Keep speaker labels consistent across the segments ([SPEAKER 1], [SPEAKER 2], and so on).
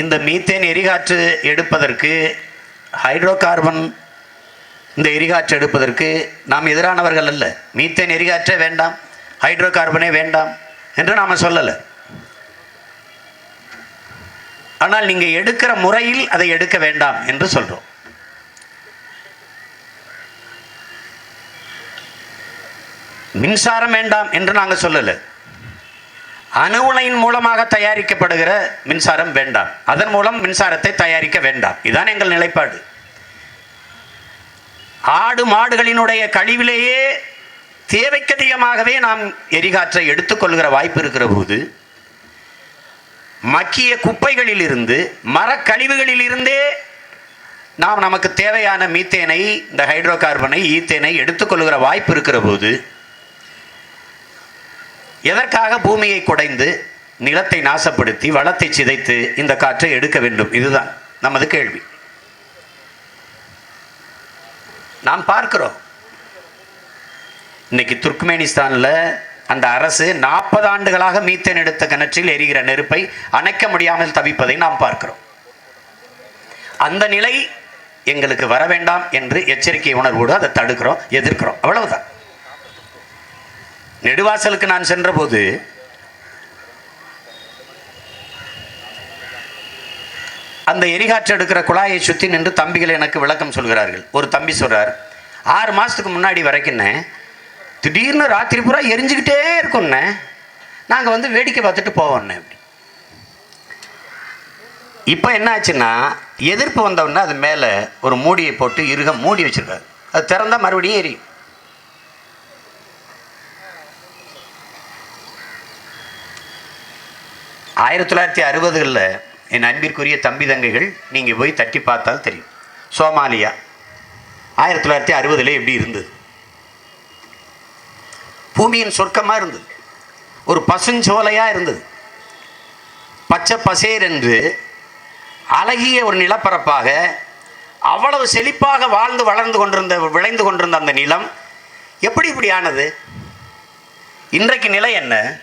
[SPEAKER 1] இந்த மீத்தேன் எரிகாற்று எடுப்பதற்கு hydro carbon இந்த எரிகாற்று எடுப்பதற்கு நாம் எதிரானவர்கள் அல்ல. மீத்தேன் எரிகாற்றே வேண்டாம் ஹைட்ரோ கார்பனே வேண்டாம் என்று நாம் சொல்லலை. ஆனால் நீங்கள் எடுக்கிற முறையில் அதை எடுக்க வேண்டாம் என்று சொல்கிறோம் மின்சாரம் வேண்டாம் என்று நாங்கள் சொல்லலை. அணு உலையின் மூலமாக தயாரிக்கப்படுகிற மின்சாரம் வேண்டாம். அதன் மூலம் மின்சாரத்தை தயாரிக்க வேண்டாம். இதுதான் எங்கள் நிலைப்பாடு. ஆடு மாடுகளினுடைய கழிவிலேயே தேவைக்கதிகமாகவே நாம் எரிகாற்றை எடுத்துக்கொள்கிற வாய்ப்பு இருக்கிற போது மக்கிய குப்பைகளிலிருந்து மரக்கழிவுகளிலிருந்தே நாம் நமக்கு தேவையான மீத்தேனை இந்த ஹைட்ரோ கார்பனை ஈத்தேனை எடுத்துக்கொள்கிற வாய்ப்பு இருக்கிற போது எதற்காக பூமியை குடைந்து நிலத்தை நாசப்படுத்தி வளத்தை சிதைத்து இந்த காற்றை எடுக்க வேண்டும்? இதுதான் நமது கேள்வி. நாம் பார்க்கிறோம். இன்னைக்கு துர்க்மேனிஸ்தானில் அந்த அரசு நாற்பது ஆண்டுகளாக மீத்தேன் எடுத்த கிணற்றில் எரிகிற நெருப்பை அணைக்க முடியாமல் தவிப்பதை நாம் பார்க்கிறோம். அந்த நிலை எங்களுக்கு வர வேண்டாம் என்று எச்சரிக்கை உணர்வோடு அதை தடுக்கிறோம் எதிர்க்கிறோம். அவ்வளவுதான். நெடுவாசலுக்கு நான் சென்றபோது அந்த எரிகாற்று எடுக்கிற குழாயை சுற்றி நின்று தம்பிகள் எனக்கு விளக்கம் சொல்கிறார்கள். ஒரு தம்பி சொல்கிறார் ஆறு மாதத்துக்கு முன்னாடி வரைக்கும்னே திடீர்னு ராத்திரி பூரா எரிஞ்சுக்கிட்டே இருக்கும்ண்ணே நாங்கள் வந்து வேடிக்கை பார்த்துட்டு போவோம்ண்ணே அப்படி இப்போ என்ன ஆச்சுன்னா எதிர்ப்பு வந்தவுடனே அது மேலே ஒரு மூடியை போட்டு இருக மூடி வச்சுருக்காரு. அது திறந்தா மறுபடியும் எரியும். ஆயிரத்தி தொள்ளாயிரத்தி அறுபதுகளில் என் அன்பிற்குரிய தம்பி தங்கைகள் நீங்கள் போய் தட்டி பார்த்தால் தெரியும். சோமாலியா. ஆயிரத்தி தொள்ளாயிரத்தி அறுபதுல எப்படி இருந்தது? பூமியின் சொர்க்கமாக இருந்தது. ஒரு பசுஞ்சோலையாக இருந்தது. பச்சை பசேர் என்று அழகிய ஒரு நிலப்பரப்பாக அவ்வளவு செழிப்பாக வாழ்ந்து வளர்ந்து கொண்டிருந்த விளைந்து கொண்டிருந்த அந்த நிலம் எப்படி இப்படி ஆனது? இன்றைக்கு நிலை என்ன?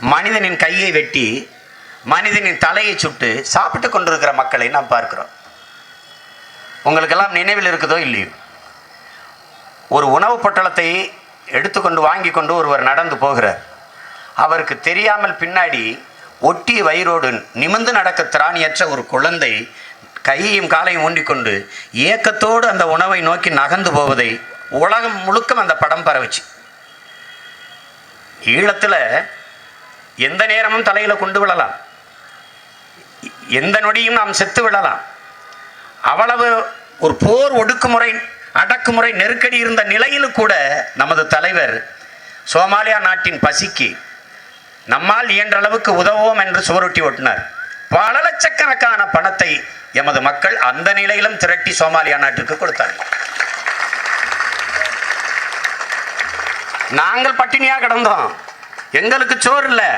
[SPEAKER 1] மனிதனின் கையை வெட்டி மனிதனின் தலையை சுட்டு சாப்பிட்டு கொண்டிருக்கிற மக்களை நாம் பார்க்கிறோம். உங்களுக்கெல்லாம் நினைவில் இருக்குதோ இல்லையோ? ஒரு உணவு பொட்டலத்தை எடுத்துக்கொண்டு வாங்கி கொண்டு ஒருவர் நடந்து போகிறார். அவருக்கு தெரியாமல் பின்னாடி ஒட்டிய வயிறோடு நிமிர்ந்து நடக்க திராணியற்ற ஒரு குழந்தை கையையும் காலையும் ஊண்டிக்கொண்டு ஏக்கத்தோடு அந்த உணவை நோக்கி நகர்ந்து போவதை உலகம் முழுக்கம் அந்த படம் பரவுச்சு. ஈழத்தில் எந்த நேரமும் தலையில் கொண்டு விழலாம். எந்த நொடியும் நாம் செத்து விடலாம் அவ்வளவு ஒரு போர் ஒடுக்குமுறை அடக்குமுறை நெருக்கடி இருந்த நிலையிலும் கூட நமது தலைவர் சோமாலியா நாட்டின் பசிக்கு நம்மால் இயன்ற அளவுக்கு உதவுவோம் என்று சுவரொட்டி ஓட்டினார். பல லட்சக்கணக்கான பணத்தை எமது மக்கள் அந்த நிலையிலும் திரட்டி சோமாலியா நாட்டிற்கு கொடுத்தார்கள். நாங்கள் பட்டினியாக கிடந்தோம். எங்களுக்கு சோறு இல்லை.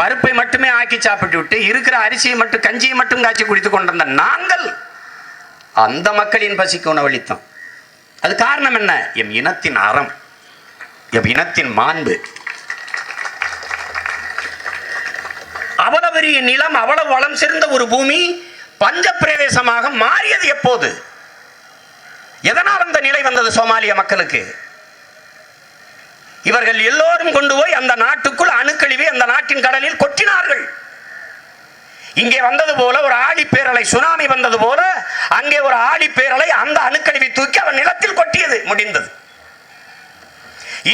[SPEAKER 1] பருப்பை மட்டுமே ஆக்கி சாப்பிட்டு விட்டு இருக்கிற அரிசியை மட்டும் கஞ்சியை மட்டும் காய்ச்சி குடித்து கொண்டிருந்த நாங்கள் அந்த மக்களின் பசிக்கு உணவளித்தோம். அது காரணம் என்ன? எம் இனத்தின் அறம் எம் இனத்தின் மாண்பு. அவ்வளவு பெரிய நிலம் அவ்வளவு வளம் சேர்ந்த ஒரு பூமி பஞ்ச பிரதேசமாக மாறியது எப்போது? எதனால் அந்த நிலை வந்தது சோமாலிய மக்களுக்கு? இவர்கள் எல்லோரும் கொண்டு போய் அந்த நாட்டுக்குள் அணுக்கழிவை அந்த நாட்டின் கடலில் கொட்டினார்கள். இங்கே வந்தது போல ஒரு ஆழிப்பேரலை சுனாமி வந்தது போல அங்கே ஒரு ஆழிப்பேரலை அந்த அணுக்கழிவை தூக்கி அவன் நிலத்தில் கொட்டியது முடிந்தது.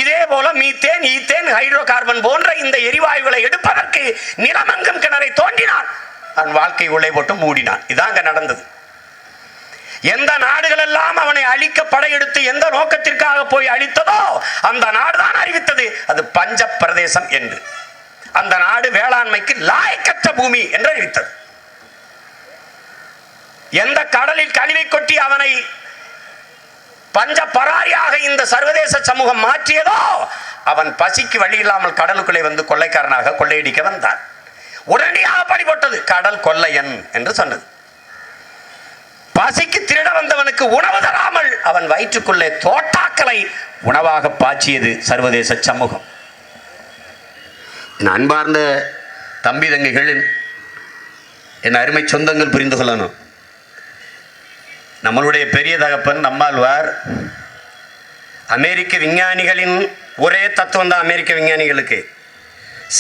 [SPEAKER 1] இதே போல மீத்தேன் ஈத்தேன் ஹைட்ரோ கார்பன் போன்ற இந்த எரிவாயுகளை எடுப்பதற்கு நிலமங்கும் கிணறை தோண்டினான். அவன் வாழ்க்கை உள்ளே போட்டு மூடினான். இதாங்க நடந்தது. எந்த நாடுகள் எல்லாம் அவனை அழிக்க படையெடுத்து எந்த நோக்கத்திற்காக போய் அழித்ததோ அந்த நாடுதான் அறிவித்தது. அது பஞ்ச பிரதேசம் என்று. அந்த நாடு வேளாண்மைக்கு லாயக்கற்ற பூமி என்று அறிவித்தது. எந்த கடலில் கழிவை கொட்டி அவனை பஞ்ச பராரியாக இந்த சர்வதேச சமூகம் மாற்றியதோ அவன் பசிக்கு வழி இல்லாமல் கடலுக்குள்ளே வந்து கொள்ளைக்காரனாக கொள்ளையடிக்க வந்தான். உடனடியாக படிபட்டது கடல் கொள்ளையன் என்று சொன்னது. பசிக்கு திருட வந்தவனுக்கு உணவு தராமல் அவன் வயிற்றுக்குள்ளே தோட்டாக்களை உணவாக பாய்ச்சியது சர்வதேச சமூகம். என் அன்பார்ந்த தம்பி தங்கைகளின் என் அருமை சொந்தங்கள் புரிந்து கொள்ளணும். நம்மளுடைய பெரிய தகப்பன் நம்மாழ்வார். அமெரிக்க விஞ்ஞானிகளின் ஒரே தத்துவம் தான் அமெரிக்க விஞ்ஞானிகளுக்கு.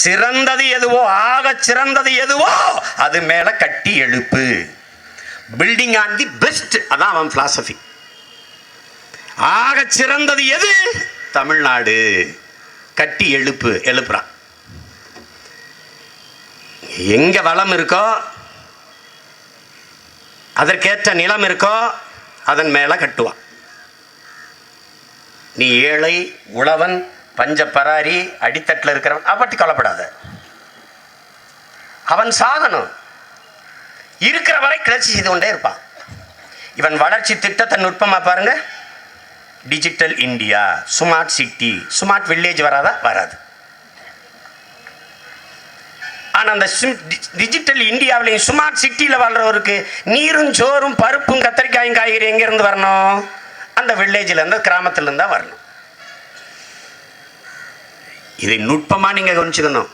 [SPEAKER 1] சிறந்தது எதுவோ ஆக சிறந்தது எதுவோ அது மேலே கட்டி எழுப்பு. பில்டிங் ஆன் தி பெஸ்ட் அதான் அவன் பிலாசபி ஆக சிறந்தது எது? தமிழ்நாடு. கட்டி எழுப்பு எழுப்புறான். எங்க வளம் இருக்கோ அதற்கேற்ற நிலம் இருக்கோ அதன் மேல கட்டுவான். நீ ஏழை உழவன் பஞ்ச பராரி அடித்தட்டில் இருக்கிறவன் அவட்டி பற்றி அவன் சாதனம் இருக்கிற வரை கிளர்ச்சி செய்து கொண்டே இருப்பான். இவன் வளர்ச்சி திட்டத்தை நுட்பமாக பாருங்க. Digital India smart city smart village வராதா? வராது. ஆனால் அந்த டிஜிட்டல் இந்தியாவிலையும் ஸ்மார்ட் சிட்டியில் வாழ்றவருக்கு நீரும் சோறும் பருப்பும் கத்திரிக்காயும் காய்கறி எங்கேருந்து வரணும்? அந்த வில்லேஜிலேருந்து கிராமத்துலேருந்து தான் வரணும். இதை நுட்பமாக நீங்கள் கவனிச்சுக்கணும்.